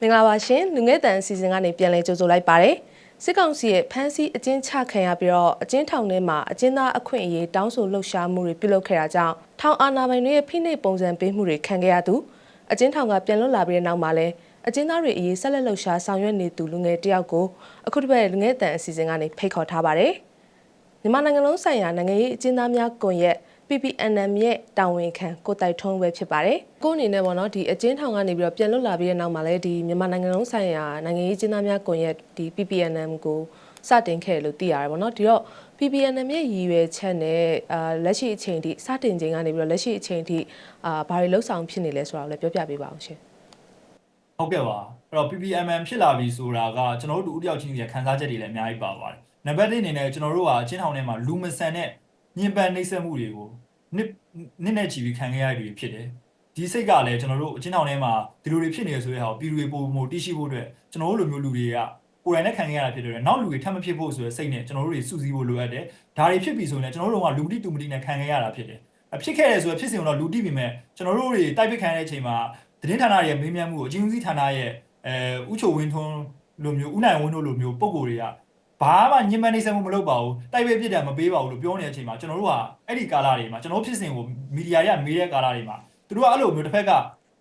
မင်္ဂလာပါရှင်လူငယ်တန်အစီအစဉ်ကနေပြန်လည်ကြိုဆိုလိုက်ပါတယ်စစ်ကောင်စီရဲ့ဖမ်းဆီးအကျဉ်းချခံရပြီးတော့အကျဉ်းထောင်ထဲမှာအကျဉ်းသားအခွင့်အရေးတောင်းဆိုလှုပ်ရှားမှုတွေပြုလုပ်ခဲ့တာကြောင့်ထောင်အာဏာပိုင်တွေရဲ့ဖိနှိပ်ပုံစံပေးမှုတွေခံခဲ့ရသူအကျဉ်းထောင်ကပြန်လွတ်လာပြီးတဲ့နောက်မှာလည်းအကျဉ်းသားတွေအရေးဆက်လက်လှုပ်ရှားဆောင်ရွက်နေသူလူငယ်တယောက်ကိုအခုတစ်ပတ်လူငယ်တန်အစီအစဉ်ကနေဖိတ်ခေါ်ထားပါတယ်မြန်မာနိုင်ငံလုံးဆိုင်ရာနိုင်ငံရေးအကျဉ်းသားများကွန်ရက် PPNM ရဲ့တာဝန်ခံကိုတိုက်ထုံးပဲဖြစ်ပါတယ်။ကိုအနေနဲ့ပေါ့နော်ဒီအကျဉ်းထောင်ကနေပြီးတော့ပြန်လွတ်လာပြီးတဲ့နောက်မှာလည်းဒီမြန်မာနိုင်ငံလုံးဆိုင်ရာနိုင်ငံရေးအကျဉ်းသားများကွန်ရက်ဒီ PPNM ကိုစတင်ခဲ့တယ်လို့သိရတယ်ပေါ့နော်။ဒီတော့ PPNM ရဲ့ရည်ရွယ်ချက်နဲ့အာလက်ရှိအချိန်ထိစတင်ချိန်ကနေပြီးတော့လက်ရှိအချိန်ထိအာဘာတွေလှုပ်ဆောင်ဖြစ်နေလဲဆိုတာကိုလည်းပြောပြပေးပါအောင်ရှင်ဟုတ်ကဲ့ပါအဲ့တော့ PPMM ဖြစ်လာပြီဆိုတာကကျွန်တော်တို့ဥတယောက်ချင်းစီရဲ့ခံစားချက်တွေလည်းအများကြီးပါပါတယ်နံပါတ်1အနေနဲ့ကျွန်တော်တို့ကအချင်းထောင်ထဲမှာလူမဆန်တဲ့ ညင်ပန်နှိမ့်ဆက်မှုတွေကိုနှစ်နှစ်နဲ့ချီပြီးခံခဲ့ရတဲ့ဖြစ်တယ်ဒီစိတ်ကလည်းကျွန်တော်တို့အချင်းထောင်ထဲမှာဒီလိုတွေဖြစ်နေရဆိုတဲ့ဟာကိုပြည်သူတွေပုံမှုတိရှိဖို့အတွက်ကျွန်တော်တို့လိုမျိုးလူတွေကကိုယ်တိုင်နဲ့ခံခဲ့ရတာဖြစ်တယ်နောက်လူတွေထပ်မဖြစ်ဖို့ဆိုတဲ့စိတ်နဲ့ကျွန်တော်တို့တွေစုစည်းဖို့လိုအပ်တယ်ဒါတွေဖြစ်ပြီဆိုရင်ကျွန်တော်တို့ကလူမတိတူမတိနဲ့ခံခဲ့ရတာဖြစ်တယ်အဖြစ်ခဲ့တယ်ဆိုတော့ဖြစ်စဉ်တော့လူတိပြီမဲ့ကျွန်တော်တို့တွေတိုက်ပစ်ခံရတဲ့အချိန်မှာသတင်းဌာနရဲ့မေးမြန်းမှုကိုအချင်းဦးစီးဌာနရဲ့အဲဥချိုဝင်းထွန်းလိုမျိုးဥနိုင်ဝင်းတို့လိုမျိုးပုံကိုယ်တွေက ဘာမှညင်မနေစမှုမလုပ်ပါဘူးတိုက်ပဲပြစ်တယ်မပေးပါဘူးလို့ပြောနေတဲ့အချိန်မှာကျွန်တော်တို့ကအဲ့ဒီကာလတွေမှာကျွန်တော်ဖြစ်စဉ်ကိုမီဒီယာတွေကမေးတဲ့ကာလတွေမှာသူတို့ကအဲ့လိုမျိုးတစ်ဖက်က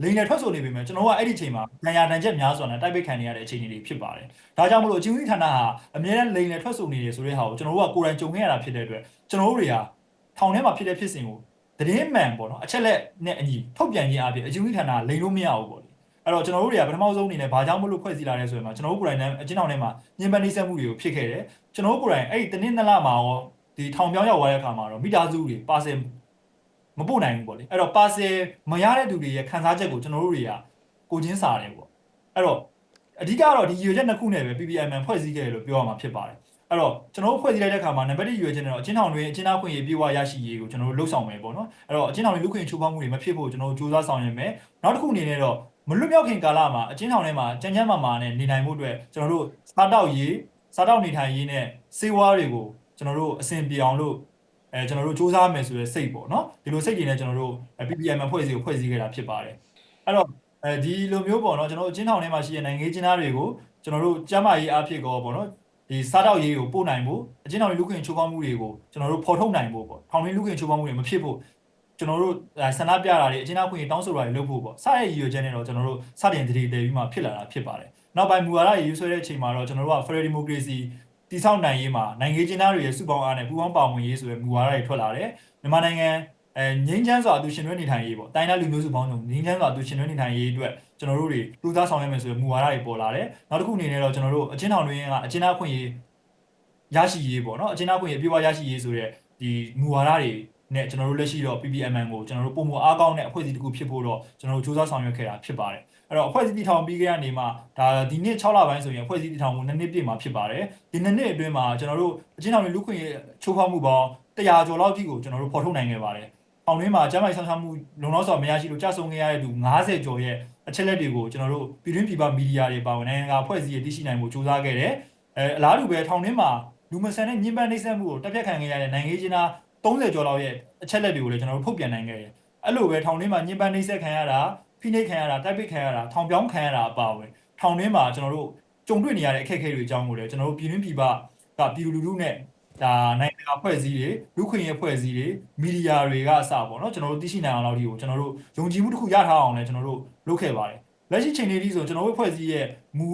လိန်နဲ့ထွက်ဆိုနေပေမဲ့ကျွန်တော်ကအဲ့ဒီအချိန်မှာဒဏ်ရာဒဏ်ချက်များစွာနဲ့တိုက်ပိတ်ခံနေရတဲ့အခြေအနေတွေဖြစ်ပါတယ်။ဒါကြောင့်မလို့အချင်းဦးဌာနဟာအများနဲ့လိန်နဲ့ထွက်ဆိုနေတယ်ဆိုတဲ့ဟာကိုကျွန်တော်တို့ကကိုယ်တိုင်ကြုံခဲ့ရတာဖြစ်တဲ့အတွက်ကျွန်တော်တို့တွေကထောင်ထဲမှာဖြစ်တဲ့ဖြစ်စဉ်ကိုသတင်းမှန်ပေါ့နော်အချက်လက်နဲ့အညီထုတ်ပြန်ခြင်းအပြင်အချင်းဦးဌာနလိန်လို့မရဘူးပေါ့လေ။ အဲ့တော့ကျွန်တော်တို့တွေကပထမဆုံးအနေနဲ့ဘာကြောင့်မလို့ဖွဲ့စည်းလာလဲဆိုရင်ကျွန်တော်တို့ကိုယ်တိုင်အချင်းထောင်ထဲမှာညင်ပန်းနှိစက်မှုတွေကိုဖြစ်ခဲ့တယ်။ကျွန်တော်တို့ကိုယ်တိုင်အဲ့ဒီတနင်္လာမှာရောဒီထောင်ပြောင်းရောက်သွားတဲ့အခါမှာတော့မိသားစုတွေပါစင်မပို့နိုင်ဘူးပေါ့လေအဲ့တော့ပါဆယ်မရတဲ့သူတွေရဲ့ခံစားချက်ကိုကျွန်တော်တို့တွေကကိုချင်းစာတယ်ပေါ့အဲ့တော့အဓိကတော့ဒီရွေချက်နှစ်ခုနဲ့ပဲ PPMN ဖွဲ့စည်းခဲ့တယ်လို့ပြောရမှာဖြစ်ပါတယ်အဲ့တော့ကျွန်တော်တို့ဖွဲ့စည်းလိုက်တဲ့အခါမှာနံပါတ်1ရွေချက်နဲ့တော့အချင်းထောင်တွေအချင်းသားခွင့်ရေးပြေဝရရှိရေးကိုကျွန်တော်တို့လှုပ်ဆောင်မယ်ပေါ့နော်အဲ့တော့အချင်းထောင်တွေလူခွင့်ချိုးဖောက်မှုတွေမဖြစ်ဖို့ကျွန်တော်တို့စူးစမ်းဆောင်ရွက်မယ်နောက်တစ်ခုအနေနဲ့တော့ မလွတ်မြောက်ခင်ကာလမှာအချင်းထောင်ထဲမှာကြမ်းကြမ်းမာမာနဲ့နေနိုင်မှုအတွက်ကျွန်တော်တို့စားတောက်ရေးစားတောက်နေထိုင်ရေးနဲ့စေဝါတွေကိုကျွန်တော်တို့အဆင်ပြေအောင်လို့အဲကျွန်တော်တို့စူးစမ်းမယ်ဆိုတဲ့စိတ်ပေါ့နော်ဒီလိုစိတ်တွေနဲ့ကျွန်တော်တို့ PPM ဖွဲ့စည်းကိုဖွဲ့စည်းခဲ့တာဖြစ်ပါတယ်အဲ့တော့အဲဒီလိုမျိုးပေါ့နော်ကျွန်တော်တို့အချင်းထောင်ထဲမှာရှိတဲ့နိုင်ငံချင်းသားတွေကိုကျွန်တော်တို့ကျမ်းမာရေးအားဖြင့်ကောပေါ့နော်ဒီစားတောက်ရေးကိုပို့နိုင်ဖို့အချင်းထောင်တွေလူခွင့်ချိုးဖောက်မှုတွေကိုကျွန်တော်တို့ဖော်ထုတ်နိုင်ဖို့ပေါ့ထောင်တွေလူခွင့်ချိုးဖောက်မှုတွေမဖြစ်ဖို့ ကျွန်တော်တို့ဆန္ဒပြတာတွေအချင်းသားခွင့်တောင်းဆိုတာတွေလုပ်ဖို့ပေါ့စတဲ့ရည်ရွယ်ချက်နဲ့တော့ကျွန်တော်တို့စတင်တည်တည်ပြီးမှဖြစ်လာတာဖြစ်ပါတယ်နောက်ပိုင်းမူဝါဒရေးဆွဲတဲ့အချိန်မှာတော့ကျွန်တော်တို့က Federal Democracy တည်ဆောက်နိုင်ရေးမှာနိုင်ငံချင်းသားတွေရဲ့စုပေါင်းအားနဲ့ပူးပေါင်းပါဝင်ရေးဆိုတဲ့မူဝါဒတွေထွက်လာတယ်မြန်မာနိုင်ငံအဲငင်းချမ်းစွာအတူရှင်တွဲနေထိုင်ရေးပေါ့တိုင်းသားလူမျိုးစုပေါင်းစုံငင်းချမ်းစွာအတူရှင်တွဲနေထိုင်ရေးအတွက်ကျွန်တော်တို့တွေလူသားဆောင်ရွက်မယ်ဆိုတဲ့မူဝါဒတွေပေါ်လာတယ်နောက်တစ်ခုအနေနဲ့တော့ကျွန်တော်တို့အချင်းထောင်တွင်ကအချင်းသားခွင့်ရေးရရှိရေးပေါ့နော်အချင်းသားခွင့်ရေးပြေဝရရှိရေးဆိုတဲ့ဒီမူဝါဒတွေ နဲ့ကျွန်တော်တို့လက်ရှိတော့ PPMN ကိုကျွန်တော်တို့ပုံမအားကောင်းတဲ့အဖွဲ့အစည်းတစ်ခုဖြစ်ဖို့တော့ကျွန်တော်တို့စူးစမ်းဆောင်ရွက်ခဲ့တာဖြစ်ပါတယ်အဲ့တော့အဖွဲ့အစည်းတည်ထောင်ပြီးခဲ့တဲ့နေမှာဒါဒီနှစ်6လပိုင်းဆိုရင်အဖွဲ့အစည်းတည်ထောင်မှုနှစ်နှစ်ပြည့်မှာဖြစ်ပါတယ်ဒီနှစ်နှစ်အတွင်းမှာကျွန်တော်တို့အချင်းထောင်တွေလူခွင့်ရေးချိုးဖောက်မှုပေါင်း100ကျော်လောက်အထိကိုကျွန်တော်တို့ဖော်ထုတ်နိုင်ခဲ့ပါတယ်။အောင်တွင်းမှာကျန်းမာရေးဆောင်ရှားမှုလုံလောက်စွာမရရှိလို့ကြာဆုံးခဲ့ရတဲ့သူ90ကျော်ရဲ့အချက်လက်တွေကိုကျွန်တော်တို့ပြည်တွင်းပြည်ပမီဒီယာတွေပါဝင်နိုင်ငံကအဖွဲ့အစည်းတွေသိရှိနိုင်မှုစူးစမ်းခဲ့တယ်။အဲအလားတူပဲထောင်တွင်းမှာလူမဆန်တဲ့ညှဉ်းပန်းနှိပ်စက်မှုကိုတပ်ဖြတ်ခံခဲ့ရတဲ့နိုင်ငံရေးချင်းသား 30ကျော်လောက်ရဲ့အချက်လက်တွေကိုလည်းကျွန်တော်တို့ထုတ်ပြန်နိုင်ခဲ့တယ်။အဲ့လိုပဲထောင်တွင်းမှာညှဉ်းပန်းနှိပ်စက်ခံရတာဖိနှိပ်ခံရတာတိုက်ပစ်ခံရတာထောင်ပြောင်းခံရတာအပါအဝင်ထောင်တွင်းမှာကျွန်တော်တို့ကြုံတွေ့နေရတဲ့အခက်အခဲတွေအကြောင်းကိုလည်းကျွန်တော်တို့ပြည်တွင်းပြည်ပကပြည်သူလူထုနဲ့ဒါနိုင်ငံတကာဖွဲ့စည်းတွေလူခွင့်ရေးဖွဲ့စည်းတွေမီဒီယာတွေကအစပေါ့နော်ကျွန်တော်တို့သိရှိနိုင်အောင်လောက်ဒီကိုကျွန်တော်တို့ယုံကြည်မှုတစ်ခုရထားအောင်လည်းကျွန်တော်တို့လုပ်ခဲ့ပါတယ်လက်ရှိချိန်လေးဒီဆိုကျွန်တော်တို့ဖွဲ့စည်းရဲ့မူ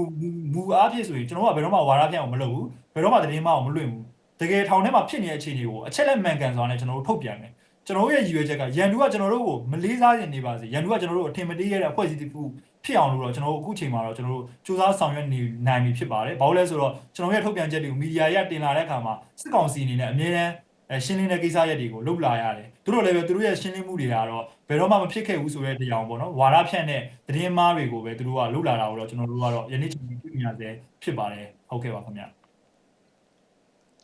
မူအားဖြင့်ဆိုရင်ကျွန်တော်တို့ကဘယ်တော့မှဝါဒပြအောင်မလုပ်ဘူးဘယ်တော့မှသတင်းမအောင်မလွင့်ဘူး တကယ်ထောင်ထဲမှာဖြစ်နေတဲ့အခြေအနေကိုအချက်လက်မှန်ကန်စွာနဲ့ကျွန်တော်တို့ထုတ်ပြန်တယ်ကျွန်တော်တို့ရဲ့ရည်ရွယ်ချက်ကရန်သူကကျွန်တော်တို့ကိုမလေးစားရင်နေပါစေရန်သူကကျွန်တော်တို့အထင်မသေးရတဲ့အဖွဲ့အစည်းတစ်ခုဖြစ်အောင်လို့တော့ကျွန်တော်တို့အခုချိန်မှာတော့ကျွန်တော်တို့စူးစမ်းဆောင်ရွက်နေနိုင်ပြီဖြစ်ပါတယ်။ဘာလို့လဲဆိုတော့ကျွန်တော်ရဲ့ထုတ်ပြန်ချက်တွေကိုမီဒီယာရတင်လာတဲ့အခါမှာစစ်ကောင်စီအနေနဲ့အမြဲတမ်းရှင်းလင်းတဲ့ကိစ္စရပ်တွေကိုလုပ်လာရတယ်။သူတို့လည်းပဲသူတို့ရဲ့ရှင်းလင်းမှုတွေကတော့ဘယ်တော့မှမဖြစ်ခဲ့ဘူးဆိုတဲ့တရားပေါ့နော်။ဝါဒဖြန့်တဲ့သတင်းမှားတွေကိုပဲသူတို့ကလုပ်လာတာကိုတော့ကျွန်တော်တို့ကတော့ယနေ့ချိန်ထိတွေ့မြင်ရစေဖြစ်ပါတယ်။ဟုတ်ကဲ့ပါခင်ဗျာ။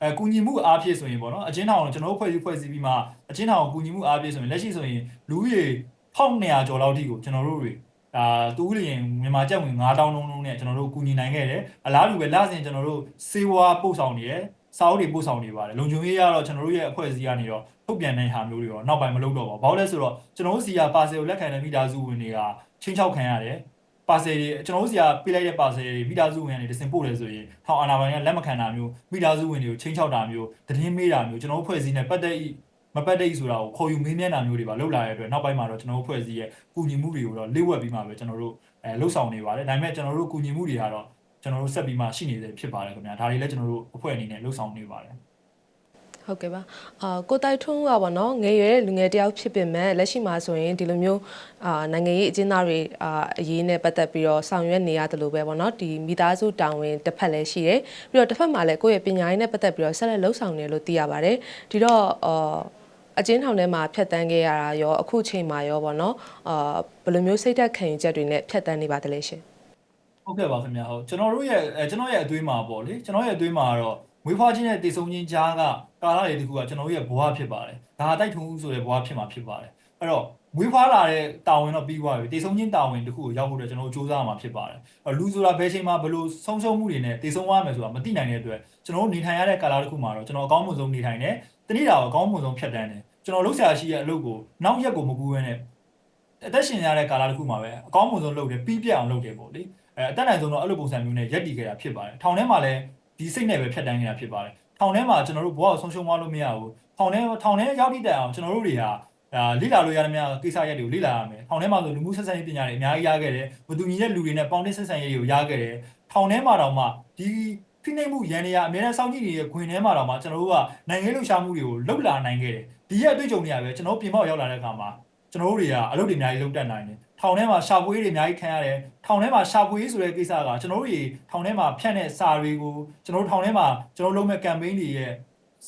အဲကူညီမှုအားဖြင့်ဆိုရင်ပေါ့နော်အချင်းထောင်ကိုကျွန်တော်တို့ဖွဲ့စည်းဖွဲ့စည်းပြီးမှအချင်းထောင်ကိုကူညီမှုအားဖြင့်ဆိုရင်လက်ရှိဆိုရင်လူကြီး1200ကျော်လောက်ထိကိုကျွန်တော်တို့တွေဒါတူးလျင်မြန်မာကျပ်ဝင်9000လုံးလုံးနဲ့ကျွန်တော်တို့ကူညီနိုင်ခဲ့တယ်အလားတူပဲလစဉ်ကျွန်တော်တို့စေဝါပို့ဆောင်နေရယ်စာအုပ်တွေပို့ဆောင်နေပါတယ်လုံခြုံရေးရတော့ကျွန်တော်တို့ရဲ့အဖွဲ့အစည်းကနေတော့ထုတ်ပြန်တဲ့ဟာမျိုးတွေတော့နောက်ပိုင်းမလုပ်တော့ပါဘူးဘာလို့လဲဆိုတော့ကျွန်တော်တို့စီကပါဆယ်ကိုလက်ခံတဲ့မိသားစုဝင်တွေကချင်းချောက်ခံရတယ် parcel တွေကျွန်တော်တို့စီကပေးလိုက်တဲ့ parcel တွေမိသားစုဝင်တွေတစင်ပို့တယ်ဆိုရင်ထောင်အာဏာပိုင်ကလက်မခံတာမျိုးမိသားစုဝင်တွေကိုချင်းချောက်တာမျိုးသတင်းမေးတာမျိုးကျွန်တော်တို့ဖွဲ့စည်းနေပတ်သက်ဤမပတ်သက်ဤဆိုတာကိုခေါ်ယူမေးမြန်းတာမျိုးတွေပါလုပ်လာတဲ့အတွက်နောက်ပိုင်းမှာတော့ကျွန်တော်တို့ဖွဲ့စည်းရဲ့ကူညီမှုတွေကိုတော့လေ့ဝက်ပြီးမှပဲကျွန်တော်တို့အဲလှုပ်ဆောင်နေပါတယ်ဒါပေမဲ့ကျွန်တော်တို့ကူညီမှုတွေကတော့ကျွန်တော်တို့ဆက်ပြီးမှရှိနေသေးဖြစ်ပါတယ်ခင်ဗျာဒါတွေလည်းကျွန်တော်တို့အဖွဲ့အနေနဲ့လှုပ်ဆောင်နေပါတယ် ဟုတ်ကဲ့ပါအာကိုတိုက်ထွန်းကပေါ့နော်ငယ်ရွယ်တဲ့လူငယ်တယောက်ဖြစ်ပေမဲ့လက်ရှိမှာဆိုရင်ဒီလိုမျိုးအာနိုင်ငံရေးအကျဉ်းသားတွေအာအရေးနဲ့ပတ်သက်ပြီးတော့ဆောင်ရွက်နေရတယ်လို့ပဲပေါ့နော်ဒီမိသားစုတာဝန်တစ်ဖက်လည်းရှိတယ်ပြီးတော့တစ်ဖက်မှာလည်းကိုယ့်ရဲ့ပညာရေးနဲ့ပတ်သက်ပြီးတော့ဆက်လက်လှုပ်ဆောင်နေလို့သိရပါတယ်ဒီတော့အာအကျဉ်းထောင်ထဲမှာဖြတ်တန်းခဲ့ရတာရောအခုချိန်မှာရောပေါ့နော်အာဘယ်လိုမျိုးစိတ်သက်ခံယူချက်တွေနဲ့ဖြတ်တန်းနေပါသလဲရှင်ဟုတ်ကဲ့ပါခင်ဗျာဟုတ်ကျွန်တော်တို့ရဲ့အဲကျွန်တော်ရဲ့အသွေးမှာပေါ့လေကျွန်တော်ရဲ့အသွေးမှာကတော့ မွေးဖွားခြင်းနဲ့တည်ဆုံခြင်းကြားကကာလတွေတခုကကျွန်တော်တို့ရဲ့ဘဝဖြစ်ပါတယ်ဒါတိုက်ထုံဦးဆိုတဲ့ဘဝဖြစ်မှာဖြစ်ပါတယ်အဲ့တော့မွေးဖွားလာတဲ့တာဝန်တော့ပြီးသွားပြီတည်ဆုံခြင်းတာဝန်တခုကိုရောက်ဖို့အတွက်ကျွန်တော်တို့စူးစမ်းရမှာဖြစ်ပါတယ်အဲ့လူဆိုတာဘယ်ချိန်မှာဘယ်လိုဆုံးရှုံးမှုတွေနဲ့တည်ဆုံရမယ်ဆိုတာမသိနိုင်တဲ့အတွက်ကျွန်တော်တို့နေထိုင်ရတဲ့ကာလတခုမှာတော့ကျွန်တော်အကောင်းဆုံးနေထိုင်တယ်တနေ့တာကိုအကောင်းဆုံးဖြတ်တန်းတယ်ကျွန်တော်လှုပ်ရှားရှိရဲ့အလုပ်ကိုနောက်ရက်ကိုမကူဘဲနဲ့အသက်ရှင်ရတဲ့ကာလတခုမှာပဲအကောင်းဆုံးလုပ်တယ်ပြီးပြတ်အောင်လုပ်တယ်ပေါ့လေအဲအတက်နိုင်ဆုံးတော့အဲ့လိုပုံစံမျိုးနဲ့ရက်တည်ခဲ့တာဖြစ်ပါတယ်ထောင်ထဲမှာလည်း ဒီစိတ်နဲ့ပဲဖြတ်တန်းခဲ့တာဖြစ်ပါတယ်ထောင်ထဲမှာကျွန်တော်တို့ဘဝကိုဆုံးရှုံးသွားလို့မရဘူးထောင်ထဲထောင်ထဲရောက်တိတက်အောင်ကျွန်တော်တို့တွေဟာဒါလိလာလို့ရတဲ့များကိစ္စရက်တွေကိုလိလာရမယ်ထောင်ထဲမှာဆိုလူမှုဆက်ဆံရေးပညာတွေအများကြီးရခဲ့တယ်မတူညီတဲ့လူတွေနဲ့ပေါင်းတင်ဆက်ဆံရေးတွေကိုရခဲ့တယ်ထောင်ထဲမှာတော့မှဒီဖိနှိပ်မှုရန်နေရအများနဲ့စောင့်ကြည့်နေတဲ့ခွင်ထဲမှာတော့မှကျွန်တော်တို့ကနိုင်ငံရေးလှုပ်ရှားမှုတွေကိုလှုပ်လာနိုင်ခဲ့တယ်ဒီရက်အတွေ့အကြုံတွေကပဲကျွန်တော်တို့ပြင်ပေါက်ရောက်လာတဲ့အခါမှာကျွန်တော်တို့တွေကအလုပ်တွေအများကြီးလုပ်တတ်နိုင်တယ် ထောင်ထဲမှာရှာဖွေးတွေအများကြီးခံရတယ်ထောင်ထဲမှာရှာဖွေးဆိုတဲ့ကိစ္စကကျွန်တော်တို့တွေထောင်ထဲမှာဖြန့်တဲ့စာတွေကိုကျွန်တော်တို့ထောင်ထဲမှာကျွန်တော်တို့လုပ်မဲ့ campaign တွေရဲ့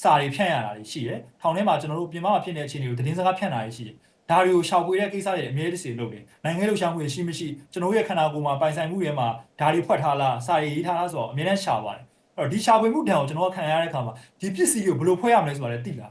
စာတွေဖြန့်ရတာတွေရှိတယ်ထောင်ထဲမှာကျွန်တော်တို့ပြင်ပမှာဖြစ်နေတဲ့အခြေအနေကိုသတင်းစကားဖြန့်တာတွေရှိတယ်ဒါတွေကိုရှာဖွေတဲ့ကိစ္စတွေအများကြီးစီလုပ်တယ်နိုင်ငံရေးလှုပ်ရှားမှုတွေရှိမရှိကျွန်တော်တို့ရဲ့ခန္ဓာကိုယ်မှာပိုင်ဆိုင်မှုတွေမှာဒါတွေဖွက်ထားလားစာတွေရေးထားလားဆိုတော့အများနဲ့ရှာပါတယ်အဲ့တော့ဒီရှာဖွေမှုတန်ကိုကျွန်တော်ကခံရတဲ့အခါမှာဒီပစ္စည်းကိုဘယ်လိုဖွဲ့ရမလဲဆိုတာလည်းသိလာ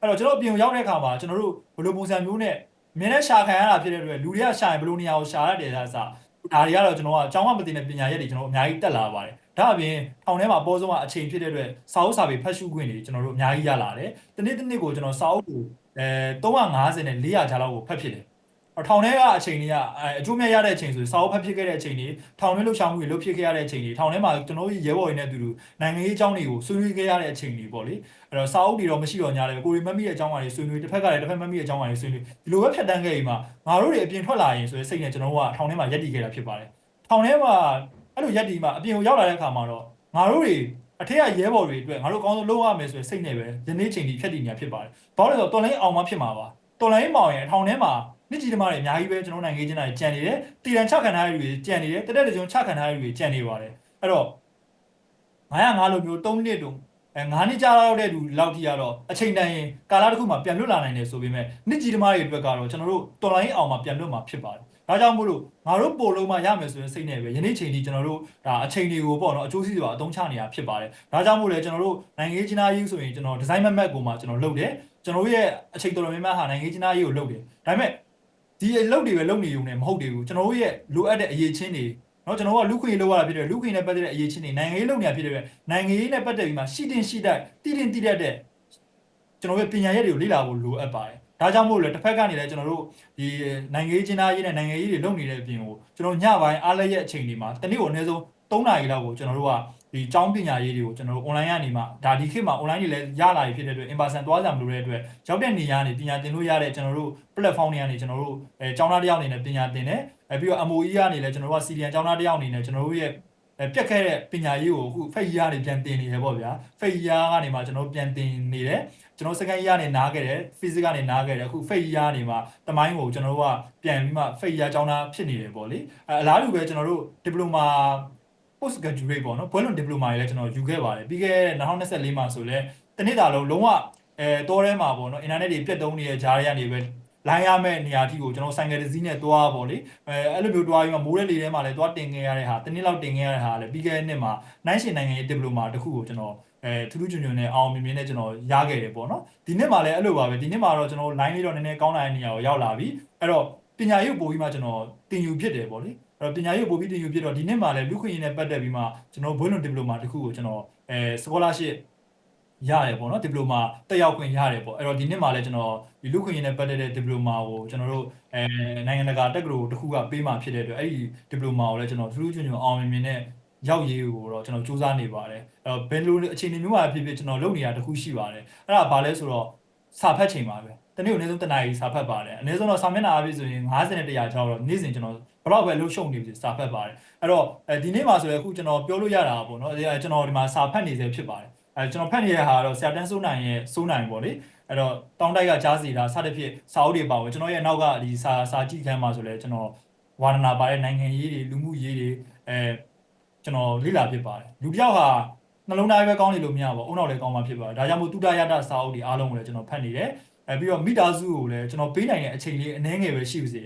အဲ့တော့ကျွန်တော်အပြင်ကိုရောက်တဲ့အခါမှာကျွန်တော်တို့ဘယ်လိုပုံစံမျိုးနဲ့ မင်းနဲ့ရှာခံရတာဖြစ်တဲ့အတွက်လူတွေကရှာရင်ဘယ်လိုနေရာကိုရှာရတယ်လဲဆိုဒါတွေကတော့ကျွန်တော်ကအကြောင်းမမသိတဲ့ပညာရက်တွေကျွန်တော်အများကြီးတက်လာပါတယ်ဒါအပြင်ထောင်ထဲမှာအပေါ်ဆုံးကအချိန်ဖြစ်တဲ့အတွက်စာအုပ်စာပေဖတ်ရှုခွင့်တွေကျွန်တော်တို့အများကြီးရလာတယ်တနေ့တစ်နေ့ကိုကျွန်တော်စာအုပ်ကိုအဲ350နဲ့400ကျားလောက်ကိုဖတ်ဖြစ်တယ်အ ထောင်ထဲကအချိန်တွေကအကျိုးမြတ်ရတဲ့အချိန်ဆိုစာအုပ်ဖတ်ဖြစ်ခဲ့တဲ့အချိန်တွေထောင်ထဲလှုပ်ရှားမှုတွေလှုပ်ဖြစ်ခဲ့ရတဲ့အချိန်တွေထောင်ထဲမှာကျွန်တော်တို့ရဲဘော်တွေနဲ့အတူတူနိုင်ငံရေးအကြောင်းတွေကိုဆွေးနွေးခဲ့ရတဲ့အချိန်တွေပေါ့လေအဲ့တော့စာအုပ်တွေတော့မရှိတော့ညာတယ်ကိုရီမတ်မိတဲ့အကြောင်းအရာတွေဆွေးနွေးတစ်ဖက်ကလည်းတစ်ဖက်မတ်မိတဲ့အကြောင်းအရာတွေဆွေးနွေးဒီလိုပဲဖြတ်တန်းခဲ့ပြီးမှငါတို့တွေအပြင်ထွက်လာရင်ဆိုတဲ့စိတ်နဲ့ကျွန်တော်တို့ကထောင်ထဲမှာရက်တည်ခဲ့တာဖြစ်ပါတယ်ထောင်ထဲမှာအဲ့လိုရက်တည်မှအပြင်ကိုရောက်လာတဲ့အခါမှာတော့ငါတို့တွေအထက်ကရဲဘော်တွေအတွက်ငါတို့အကောင်းဆုံးလုပ်ရမယ်ဆိုတဲ့စိတ်နဲ့ပဲယနေ့ချိန်ထိဖြတ်တည်နေတာဖြစ်ပါတယ်ဘာလို့လဲဆိုတော့တော်လိုင်းအောင်မှဖြစ်မှာပါတော်လိုင်းမောင်ရင်ထောင်ထဲမှာ နှစ်ကြီးသမားတွေအများကြီးပဲကျွန်တော်နိုင်ငံချင်းတိုင်းကြံနေတယ်တည်တံချခံထားရတဲ့လူတွေကြံနေတယ်တက်တဲ့တကြုံချခံထားရတဲ့လူတွေကြံနေပါတယ်အဲ့တော့905လိုမျိုး3နှစ်တုန်းအဲ9နှစ်ကြာလောက်တဲ့လူလောက်ထိကတော့အချိန်တန်ရင်ကာလတစ်ခုမှပြန်လွတ်လာနိုင်တယ်ဆိုပေမဲ့နှစ်ကြီးသမားတွေအတွက်ကတော့ကျွန်တော်တို့တော်လိုင်းအောင်မှပြန်လွတ်မှာဖြစ်ပါတယ်ဒါကြောင့်မို့လို့ငါတို့ပို့လုံးမှရမယ်ဆိုတဲ့စိတ်နဲ့ပဲယနေ့ချိန်ထိကျွန်တော်တို့ဒါအချိန်တွေကိုပေါ့နော်အကျိုးစီးစွာအသုံးချနေတာဖြစ်ပါတယ်ဒါကြောင့်မို့လဲကျွန်တော်တို့နိုင်ငံရေးချင်းသားရေးဆိုရင်ကျွန်တော်ဒီဇိုင်းမက်မက်ကိုမှကျွန်တော်လုပ်တယ်ကျွန်တော်ရဲ့အချိန်တော်တော်များများဟာနိုင်ငံရေးချင်းသားရေးကိုလုပ်တယ်ဒါပေမဲ့ ဒီအလုပ်တွေပဲလုပ်နေရုံနဲ့မဟုတ်သေးဘူးကျွန်တော်တို့ရဲ့လိုအပ်တဲ့အရေးချင်းတွေနော်ကျွန်တော်တို့ကလူခွေလောက်ရတာဖြစ်တယ်လူခွေနဲ့ပတ်သက်တဲ့အရေးချင်းတွေနိုင်ငံရေးလုပ်နေတာဖြစ်တယ်ပဲနိုင်ငံရေးနဲ့ပတ်သက်ပြီးမှရှိတင်ရှိတတ်တည်တင်တည်တတ်တဲ့ကျွန်တော်ရဲ့ပညာရည်တွေကိုလေ့လာဖို့လိုအပ်ပါတယ်ဒါကြောင့်မို့လို့တစ်ဖက်ကနေလည်းကျွန်တော်တို့ဒီနိုင်ငံရေးချင်းသားရေးနဲ့နိုင်ငံရေးတွေလုပ်နေတဲ့အပြင်ကိုကျွန်တော်ညပိုင်းအားလည်းရဲ့အချိန်တွေမှာတနေ့ကိုအနည်းဆုံး3နာရီလောက်ကိုကျွန်တော်တို့က ဒီကျောင်းပညာရေးတွေကိုကျွန်တော်တို့ online ကနေမှဒါဒီခေတ်မှာ online တွေလည်းရလာပြီဖြစ်တဲ့အတွက် in person သွားကြမလို့တဲ့အတွက်ရောက်တဲ့နေရာကနေပညာသင်လို့ရတဲ့ကျွန်တော်တို့ platform တွေကနေကျွန်တော်တို့အဲကျောင်းသားတစ်ယောက်အနေနဲ့ပညာသင်တယ်အဲပြီးတော့ MOE ကနေလည်းကျွန်တော်တို့က CDN ကျောင်းသားတစ်ယောက်အနေနဲ့ကျွန်တော်တို့ရဲ့အဲပြက်ခဲ့တဲ့ပညာရေးကိုအခု fake year ကနေပြန်တင်နေတယ်ပေါ့ဗျာ fake year ကနေမှကျွန်တော်တို့ပြန်တင်နေတယ်ကျွန်တော် second year ကနေနားခဲ့တယ် physics ကနေနားခဲ့တယ်အခု fake year နေမှာတမိုင်းကိုကျွန်တော်တို့ကပြန်ပြီးမှ fake year ကျောင်းသားဖြစ်နေတယ်ပေါ့လေအဲအလားတူပဲကျွန်တော်တို့ diploma post graduate ပေါ့နော်ဘွဲလွန် diploma တွေလည်းကျွန်တော်ယူခဲ့ပါတယ်ပြီးခဲ့တဲ့2024မှာဆိုလဲတနေ့တာလုံးလုံးဝအဲတောထဲမှာပေါ့နော် internet တွေပြတ်တုံးနေတဲ့ဂျားတွေကနေပဲလိုင်းရမဲ့နေရာအထိကိုကျွန်တော်ဆိုင်ကယ်တစ်စီးနဲ့တွားပေါ့လေအဲအဲ့လိုမျိုးတွားပြီးမှမိုးတဲ့လေထဲမှာလည်းတွားတင်ခဲ့ရတဲ့ဟာတနေ့လောက်တင်ခဲ့ရတဲ့ဟာလည်းပြီးခဲ့တဲ့နှစ်မှာနိုင်ရှင်နိုင်ငံရေး diploma တစ်ခုကိုကျွန်တော်အဲထူးထူးချွန်ချွန်နဲ့အောင်မြင်မြင်နဲ့ကျွန်တော်ရခဲ့တယ်ပေါ့နော်ဒီနှစ်မှာလည်းအဲ့လိုပါပဲဒီနှစ်မှာတော့ကျွန်တော် line လေးတော့နည်းနည်းကောင်းလာတဲ့နေရာကိုရောက်လာပြီအဲ့တော့ပညာရေးကိုပို့ပြီးမှကျွန်တော်တင်ယူဖြစ်တယ်ပေါ့လေအဲ့ တော့ပညာရေးကိုပို့ပြီးတင်ယူဖြစ်တော့ဒီနှစ်မှာလည်းလူခွင့်ရေးနဲ့ပတ်သက်ပြီးမှကျွန်တော်ဘွဲလွန်ဒီပလိုမာတစ်ခုကိုကျွန်တော်အဲ scholarship ရတယ်ပေါ့နော်ဒီပလိုမာတက်ရောက်ခွင့်ရတယ်ပေါ့အဲ့တော့ဒီနှစ်မှာလည်းကျွန်တော်ဒီလူခွင့်ရင်းနဲ့ပတ်သက်တဲ့ဒီပလိုမာကိုကျွန်တော်တို့အဲနိုင်ငံတကာတက္ကသိုလ်တစ်ခုကပေးမှဖြစ်တဲ့အတွက်အဲ့ဒီဒီပလိုမာကိုလည်းကျွန်တော်ထူးထူးချွန်ချွန်အောင်မြင်မြင်နဲ့ရောက်ရေးကိုတော့ကျွန်တော်စူးစမ်းနေပါတယ်အဲ့တော့ဘယ်လိုအခြေအနေမျိုးမှာဖြစ်ဖြစ်ကျွန်တော်လုပ်နေတာတစ်ခုရှိပါတယ်အဲ့ဒါဘာလဲဆိုတော့စာဖတ်ချိန်ပါပဲတနေ့ကိုအနည်းဆုံးတစ်နာရီစာဖတ်ပါတယ်အနည်းဆုံးတော့စာမျက်နှာအပြည့်ဆိုရင်90နဲ့100ကျော်တော့နေ့စဉ်ကျွန်တော် ဘလောက်ပဲလှုပ်ရှုံနေပြီစာဖတ်ပါတယ်အဲ့တော့အဲဒီနေ့မှာဆိုရင်အခုကျွန်တော်ပြောလို့ရတာပေါ့နော်အဲကျွန်တော်ဒီမှာစာဖတ်နေစေဖြစ်ပါတယ်အဲကျွန်တော်ဖတ်နေတဲ့ဟာကတော့ဆရာတန်းစိုးနိုင်ရဲ့စိုးနိုင်ပေါ့လေအဲ့တော့တောင်းတိုက်ကကြားစီတာစသဖြင့်စာအုပ်တွေပါဝင်ကျွန်တော်ရဲ့နောက်ကဒီစာစာကြည့်ခန်းမှာဆိုလဲကျွန်တော်ဝါဒနာပါတဲ့နိုင်ငံရေးတွေလူမှုရေးတွေအဲကျွန်တော်လေ့လာဖြစ်ပါတယ်လူတစ်ယောက်ဟာနှလုံးသားပဲကောင်းနေလို့မရပါဘူးအုံနောက်လည်းကောင်းမှဖြစ်ပါတယ်ဒါကြောင့်မို့တုဒ္ဒရတစာအုပ်တွေအားလုံးကိုလည်းကျွန်တော်ဖတ်နေတယ်အဲပြီးတော့မိသားစုကိုလည်းကျွန်တော်ပေးနိုင်တဲ့အချိန်လေးအနည်းငယ်ပဲရှိပါစေ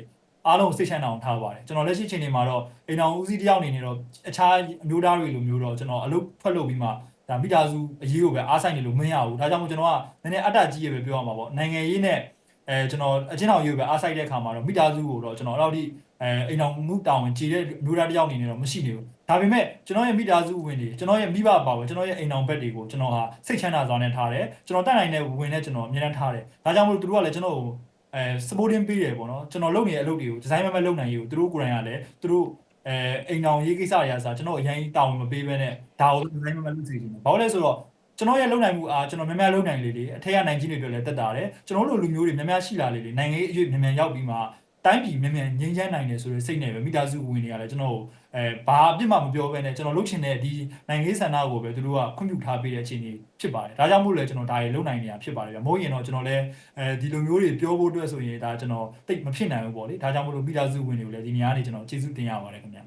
အားလုံးစိတ်ချမ်းသာအောင်ထားပါတယ်ကျွန်တော်လက်ရှိအချိန်တွေမှာတော့အိမ်တော်ဦးစီးတယောက်အနေနဲ့တော့အခြားအမျိုးသားတွေလိုမျိုးတော့ကျွန်တော်အလုပ်ထွက်လုပ်ပြီးမှဒါမိသားစုအရေးကိုပဲအားဆိုင်နေလို့မရဘူးဒါကြောင့်မို့ကျွန်တော်ကနည်းနည်းအတ္တကြီးရပဲပြောရမှာပေါ့နိုင်ငံရေးနဲ့အဲကျွန်တော်အချင်းတော်ရေးကိုပဲအားဆိုင်တဲ့အခါမှာတော့မိသားစုကိုတော့ကျွန်တော်အဲ့လောက်ထိအဲအိမ်တော်မှုတောင်းဝင်ကြည်တဲ့အမျိုးသားတယောက်အနေနဲ့တော့မရှိနေဘူးဒါပေမဲ့ကျွန်တော်ရဲ့မိသားစုဝင်တွေကျွန်တော်ရဲ့မိဘပါပဲကျွန်တော်ရဲ့အိမ်တော်ဘက်တွေကိုကျွန်တော်ဟာစိတ်ချမ်းသာစွာနဲ့ထားတယ်ကျွန်တော်တတ်နိုင်တဲ့ဝင်နဲ့ကျွန်တော်အမြဲတမ်းထားတယ်ဒါကြောင့်မို့သူတို့ကလည်းကျွန်တော်ကို အဲ supporting ပေးတယ်ပေါ့နော်ကျွန်တော်လုပ်နေတဲ့အလုပ်တွေကိုဒီဇိုင်းမမလုပ်နိုင်ရေးကိုသူတို့ကိုယ်တိုင်ကလည်းသူတို့အဲအိမ်တော်ရေးကိစ္စတွေအစားကျွန်တော်အရင်တောင်းဝင်မပေးဘဲနဲ့ဒါကိုဒီဇိုင်းမမလုပ်စေချင်တယ်ဘာလို့လဲဆိုတော့ကျွန်တော်ရဲ့လုံနိုင်မှုအားကျွန်တော်များများလုံနိုင်လေလေအထက်ကနိုင်ချင်းတွေပြောလဲတက်တာတယ်ကျွန်တော်တို့လူမျိုးတွေများများရှိလာလေလေနိုင်ငံရေးအရွေ့မြန်မြန်ရောက်ပြီးမှ တိုင်းပြည်မြန်မြန်ငြိမ်းချမ်းနိုင်တယ်ဆိုတဲ့စိတ်နဲ့ပဲမိသားစုဝင်တွေကလည်းကျွန်တော်အဲဘာအပြစ်မှမပြောဘဲနဲ့ကျွန်တော်လုပ်ချင်တဲ့ဒီနိုင်ငံရေးဆန္ဒကိုပဲသူတို့ကခွင့်ပြုထားပေးတဲ့အခြေအနေဖြစ်ပါတယ်ဒါကြောင့်မို့လဲကျွန်တော်ဒါတွေလုံနိုင်နေတာဖြစ်ပါတယ်ဗျမဟုတ်ရင်တော့ကျွန်တော်လည်းအဲဒီလိုမျိုးတွေပြောဖို့အတွက်ဆိုရင်ဒါကျွန်တော်တိတ်မဖြစ်နိုင်ဘူးပေါ့လေဒါကြောင့်မို့လို့မိသားစုဝင်တွေကိုလည်းဒီနေရာကနေကျွန်တော်ကျေးဇူးတင်ရပါတယ်ခင်ဗျာ